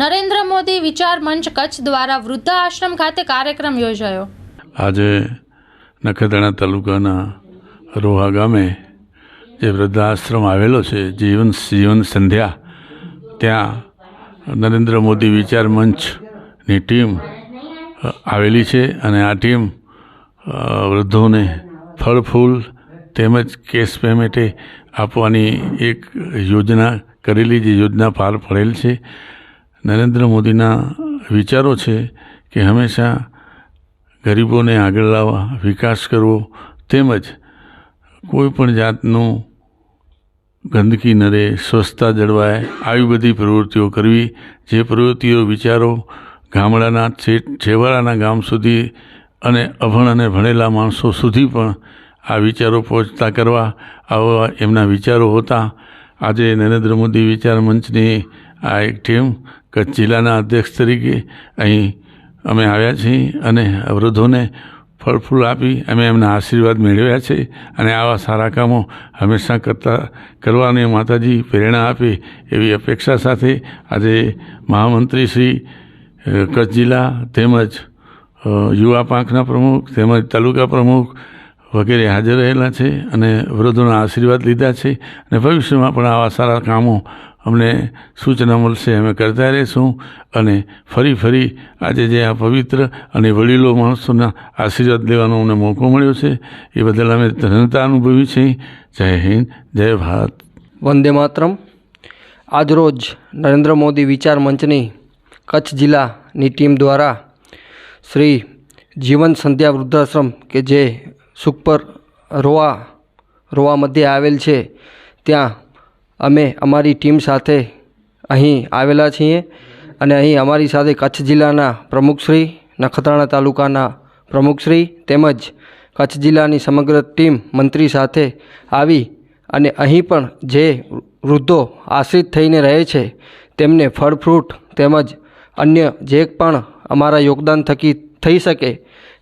નરેન્દ્ર મોદી વિચાર મંચ કચ્છ દ્વારા વૃદ્ધ આશ્રમ ખાતે કાર્યક્રમ યોજાયો. આજે નખત્રાણા તાલુકાના રોહા ગામે જે વૃદ્ધાશ્રમ આવેલો છે, જીવન જીવન સંધ્યા, ત્યાં નરેન્દ્ર મોદી વિચાર મંચની ટીમ આવેલી છે અને આ ટીમ વૃદ્ધોને ફળ, ફૂલ તેમજ કેશ પેમેન્ટે આપવાની એક યોજના કરેલી, જે યોજના પાર પડેલ છે. નરેન્દ્ર મોદીના વિચારો છે કે હંમેશા ગરીબોને આગળ લાવવા, વિકાસ કરવો તેમજ કોઈ પણ જાતનું ગંદકી ન રહે સ્વચ્છતા જળવાય, આવી બધી પ્રવૃત્તિઓ કરવી. જે પ્રવૃત્તિઓ વિચારો ગામડાના છેવાડાના ગામ સુધી અને અભણ અને ભણેલા માણસો સુધી પણ આ વિચારો પહોંચતા કરવા આવા એમના વિચારો હતા. આજે નરેન્દ્ર મોદી વિચાર મંચની આ એક ટીમ કચ્છ જિલ્લાના અધ્યક્ષ તરીકે અહીં અમે આવ્યા છીએ અને અવરોધોને ફળ ફૂલ આપી અમે એમના આશીર્વાદ મેળવ્યા છે અને આવા સારા કામો હંમેશા કરતા કરવાની માતાજી પ્રેરણા આપે એવી અપેક્ષા સાથે આજે મહામંત્રી શ્રી કચ્છ જિલ્લા તેમજ યુવા પાંખના પ્રમુખ તેમજ તાલુકા પ્રમુખ વગેરે હાજર રહેલા છે અને વૃદ્ધોના આશીર્વાદ લીધા છે અને ભવિષ્યમાં પણ આવા સારા કામો અમને સૂચના મળશે. અમે કરતા રહીશું અને ફરી ફરી આજે જે આ પવિત્ર અને વડીલો માણસોના આશીર્વાદ લેવાનો અમને મોકો મળ્યો છે, એ બદલ અમે ધન્યતા અનુભવી છે જય હિન્દ, જય ભારત. વંદે માતરમ. આજરોજ નરેન્દ્ર મોદી વિચાર મંચની કચ્છ જિલ્લાની ટીમ દ્વારા શ્રી જીવન સંધ્યા વૃદ્ધાશ્રમ કે જે સુખપર રોવા રોવા મધ્યે આવેલ છે, ત્યાં અમે અમારી ટીમ સાથે અહીં આવેલા છીએ અને અહીં અમારી સાથે કચ્છ જિલ્લાના પ્રમુખશ્રી નખત્રાણા તાલુકાના પ્રમુખશ્રી તેમજ કચ્છ જિલ્લાની સમગ્ર ટીમ મંત્રી સાથે આવી અને અહીં પણ જે વૃદ્ધો આશ્રિત થઈને રહે છે તેમને ફળ, ફ્રૂટ તેમજ અન્ય જે પણ અમારા યોગદાન થકી થઈ શકે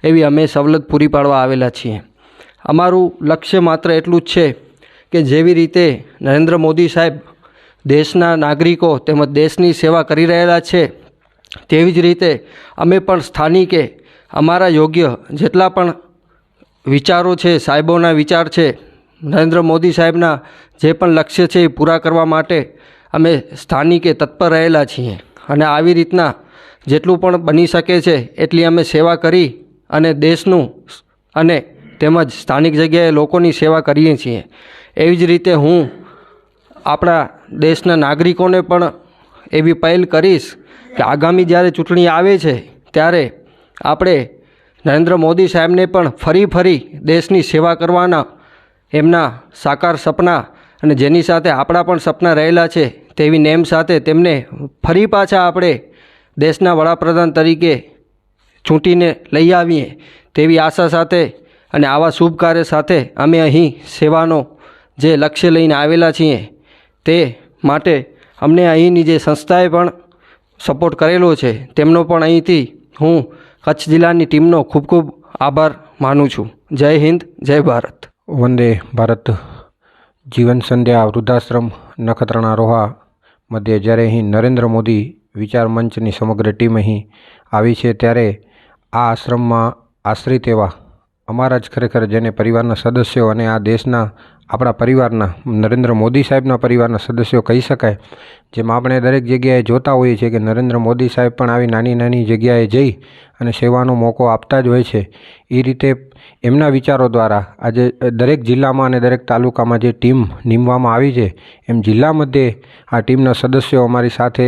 એવી અમે સવલત પૂરી પાડવા આવેલા છીએ. અમારું લક્ષ્ય માત્ર એટલું જ છે કે જેવી રીતે નરેન્દ્ર મોદી સાહેબ દેશના નાગરિકો તેમજ દેશની સેવા કરી રહેલા છે, તેવી જ રીતે અમે પણ સ્થાનિકે અમારા યોગ્ય જેટલા પણ વિચારો છે, સાહેબોના વિચાર છે, નરેન્દ્ર મોદી સાહેબના જે પણ લક્ષ્ય છે એ પૂરા કરવા માટે અમે સ્થાનિકે તત્પર રહેલા છીએ અને આવી રીતના જેટલું પણ બની શકે છે, એટલી અમે સેવા કરી અને દેશનું અને તેમજ સ્થાનિક જગ્યાએ લોકોની સેવા કરીએ છીએ. એવી જ રીતે હું આપણા દેશના નાગરિકોને પણ એવી પહેલ કરીશ કે આગામી જ્યારે ચૂંટણી આવે છે, ત્યારે આપણે નરેન્દ્ર મોદી સાહેબને પણ ફરી ફરી દેશની સેવા કરવાના એમના સાકાર સપના અને જેની સાથે આપણા પણ સપના રહેલા છે, તેવી નેમ સાથે તેમને ફરી પાછા આપણે દેશના વડાપ્રધાન તરીકે ચૂંટીને લઈ આવીએ, તેવી આશા સાથે અને આવા શુભ કાર્ય સાથે અમે અહીં સેવાનો જે લક્ષ્ય લઈને આવેલા છીએ તે માટે અમને અહીંની જે સંસ્થાએ પણ સપોર્ટ કરેલો છે, તેમનો પણ અહીંથી હું કચ્છ જિલ્લાની ટીમનો ખૂબ ખૂબ આભાર માનું છું. જય હિન્દ, જય ભારત. વંદે ભારત. જીવન સંધ્યા, વૃદ્ધાશ્રમ, નખત્રાણા રોહા મધ્યે જ્યારે અહીં નરેન્દ્ર મોદી વિચાર મંચની સમગ્ર ટીમ અહીં આવી છે, ત્યારે આ આશ્રમમાં આશ્રિત એવા અમારા જ ખરેખર જેને પરિવારના સદસ્યો અને આ દેશના, આપણા પરિવારના, નરેન્દ્ર મોદી સાહેબના પરિવારના સદસ્યો કહી શકાય, જેમ આપણે દરેક જગ્યાએ જોતા હોઈએ છીએ કે નરેન્દ્ર મોદી સાહેબ પણ આવી નાની નાની જગ્યાએ જઈ અને સેવાનો મોકો આપતા જ હોય છે. એ રીતે એમના વિચારો દ્વારા આજે દરેક જિલ્લામાં અને દરેક તાલુકામાં જે ટીમ નીમવામાં આવી છે, એમ જિલ્લા મધ્યે આ ટીમના સદસ્યો અમારી સાથે,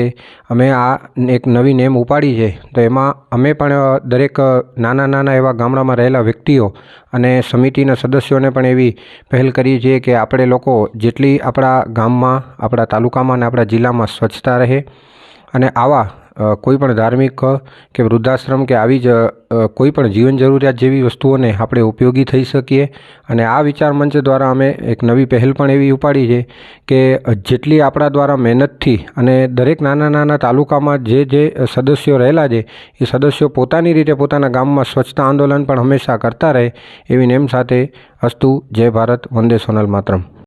અમે આ એક નવી નેમ ઉપાડી છે. તો એમાં અમે પણ દરેક નાના નાના એવા ગામડામાં રહેલા વ્યક્તિઓ અને સમિતિના સદસ્યોને પણ એવી પહેલ કરીએ છીએ કે આપણે લોકો જેટલી આપણા ગામમાં, આપણા તાલુકામાં અને આપણા જિલ્લામાં સ્વચ્છતા રહે અને આવા કોઈપણ કોઈ પણ ધાર્મિક કે વૃદ્ધાશ્રમ કે આવી જ કોઈપણ કોઈ પણ જીવન જરૂરિયાત જેવી વસ્તુઓને આપણે ઉપયોગી થઈ શકીએ. અને આ વિચાર મંચ દ્વારા અમે એક નવી પહેલ પણ એવી ઉપાડી છે કે જેટલી આપણા દ્વારા મહેનતથી અને દરેક નાના નાના તાલુકામાં જે જે સદસ્યો રહેલા છે, એ સદસ્યો પોતાની રીતે પોતાના ગામમાં સ્વચ્છતા આંદોલન પણ હંમેશા કરતા રહે એવી નેમ સાથે અસ્તુ જય ભારત, વંદે સોનલ માતરમ.